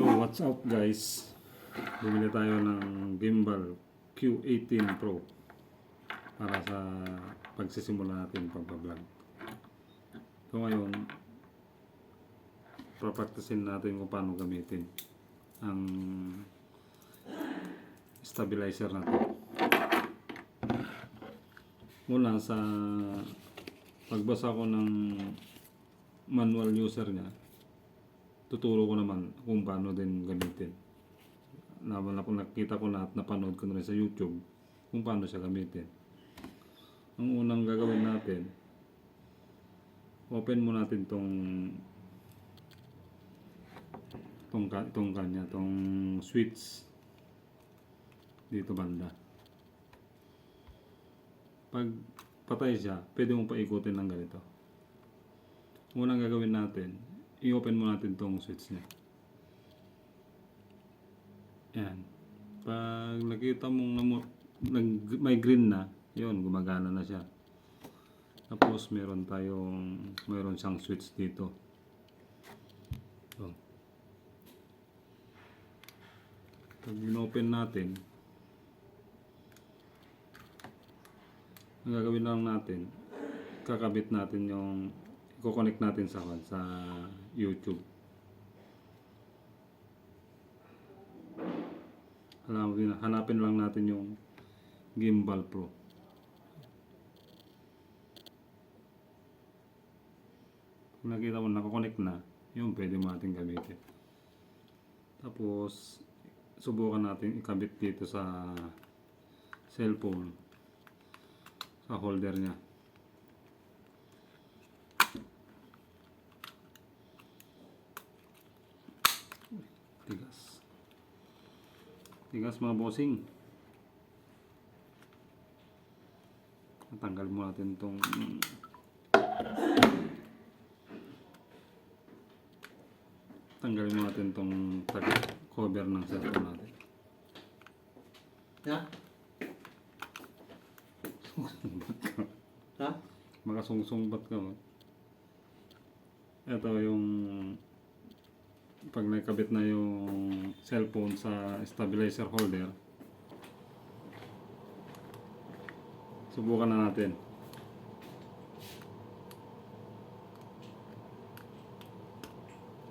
Yo, what's up guys? Bumili tayo ng gimbal Q18 Pro para sa pagsisimula natin pagbablog. So ngayon, papraktisin natin kung paano gamitin ang stabilizer natin. Muna sa pagbasa ko ng manual user niya, tuturo ko naman kung paano din gamitin. Na, na, nakita ko na at napanood ko na rin sa YouTube kung paano siya gamitin. Ang unang gagawin natin, open mo natin tong tong, tong kanya, tong switch dito banda. Pag patay siya, pwede mo paikutin ng ganito. Unang gagawin natin, i-open mo natin tong switch niya. Yan. Pag nakita mong namu- nag, may green na, yun, gumagana na siya. Tapos meron tayong, meron siyang switch dito. So, pag in-open natin, ang gagawin lang natin, kakabit natin yung, i-connect natin sa, sa YouTube. Hanapin, hanapin lang natin yung Gimbal Pro. Kung nakita mo nakakonect na, yun pwede mo natin gamitin. Tapos, subukan natin ikabit dito sa cellphone sa holder niya. Tigas. Tigas mga bossing. Tanggal mo natin tong tanggalin mo natin tong tag- cover ng cellphone natin. Ha? Ha? Makasungsungbat ka. Ito yung pag nakabit na yung cellphone sa stabilizer holder subukan na natin.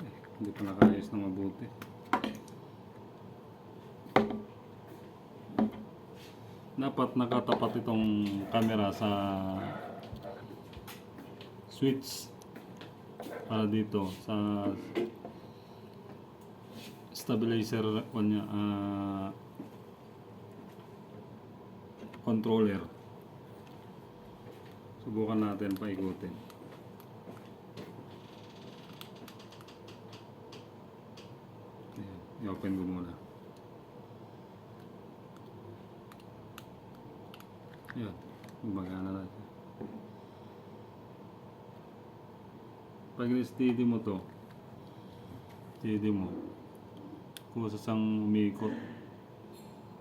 Eh, hindi pa nakaayos na mabuti. Dapat nakatapat itong camera sa switch para dito sa stabilizer kanya ah, controller. Subukan natin paikutin. Ayan, i-open ko muna. Ayan, gumagana na siya. Pag steady mo to, steady mo, kung sa sang umikot,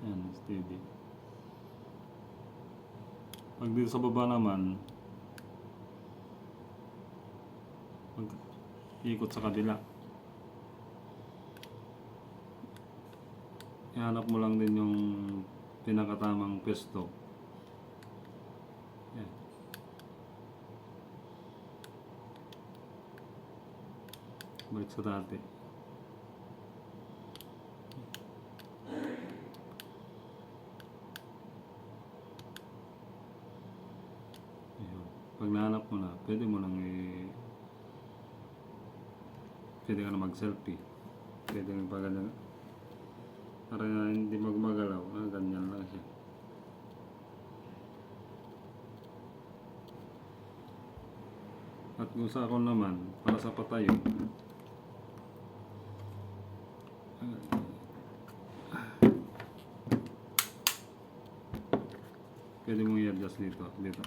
yan, steady. Pag dito sa baba naman, pag ikot sa kabila, ihanap mo lang din yung pinakatamang pwesto. Yan. Balik sa dati. Ayun. Pag nahanap mo na, pwede mo nang i... Pwede ka na mag-selfie. Pwede ka pa ganyan. Para hindi magmagalaw. Ah, ganyan lang siya. At kung sa ako naman, para sa patayo, pwede mong i-adjust dito. Dito.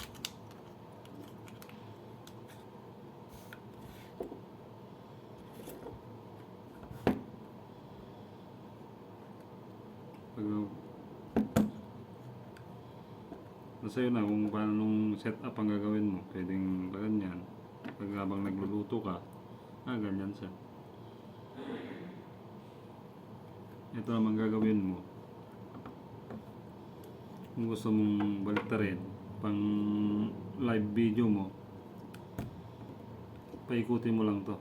Pag Nasa iyo na kung paano nung setup ang gagawin mo. Pwedeng ganyan. Pag habang nagluluto ka, ah, ganyan siya. ito naman gagawin mo. Kung gusto mong baliktarin, pang live video mo, paikutin mo lang to.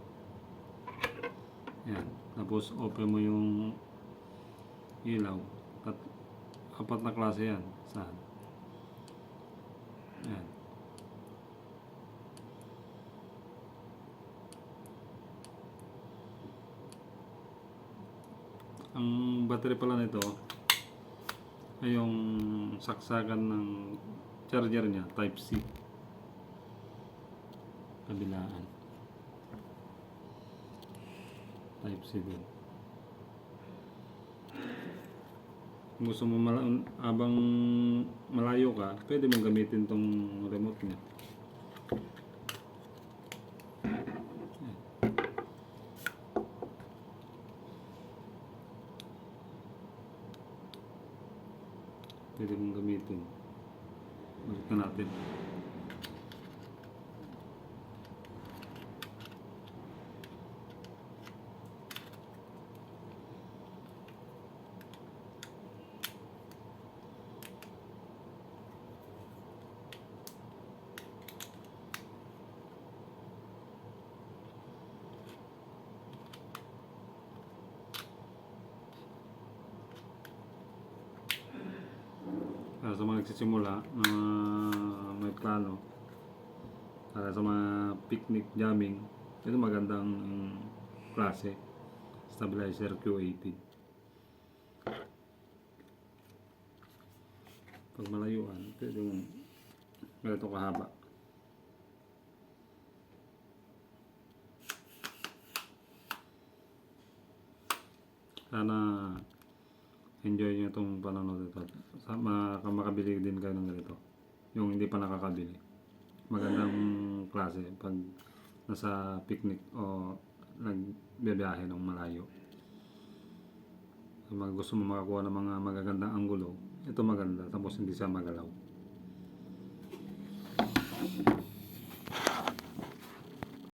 Yan. Tapos open mo yung ilaw. Tat apat na klase yan. Saan? Ang battery pala nito ay yung saksakan ng charger niya, type C. Kabilaan. Type C din. Kung gusto mo mala abang malayo ka, pwede mong gamitin tong remote niya. Pwede mong gamitin. Balik na natin. Para sa mga nagsisimula na may plano, para sa mga picnic jamming, ito magandang klase. Stabilizer Q80. Pag malayuan, pwede mong ganito kahaba. Sana enjoy nyo itong panonood ito. Sa, maka, makabili din kayo ng ganito. Yung hindi pa nakakabili. Magandang klase pag nasa picnic o nagbibiyahe ng malayo. Kung mga gusto mo makakuha ng mga magagandang anggulo, ito maganda tapos hindi siya magalaw.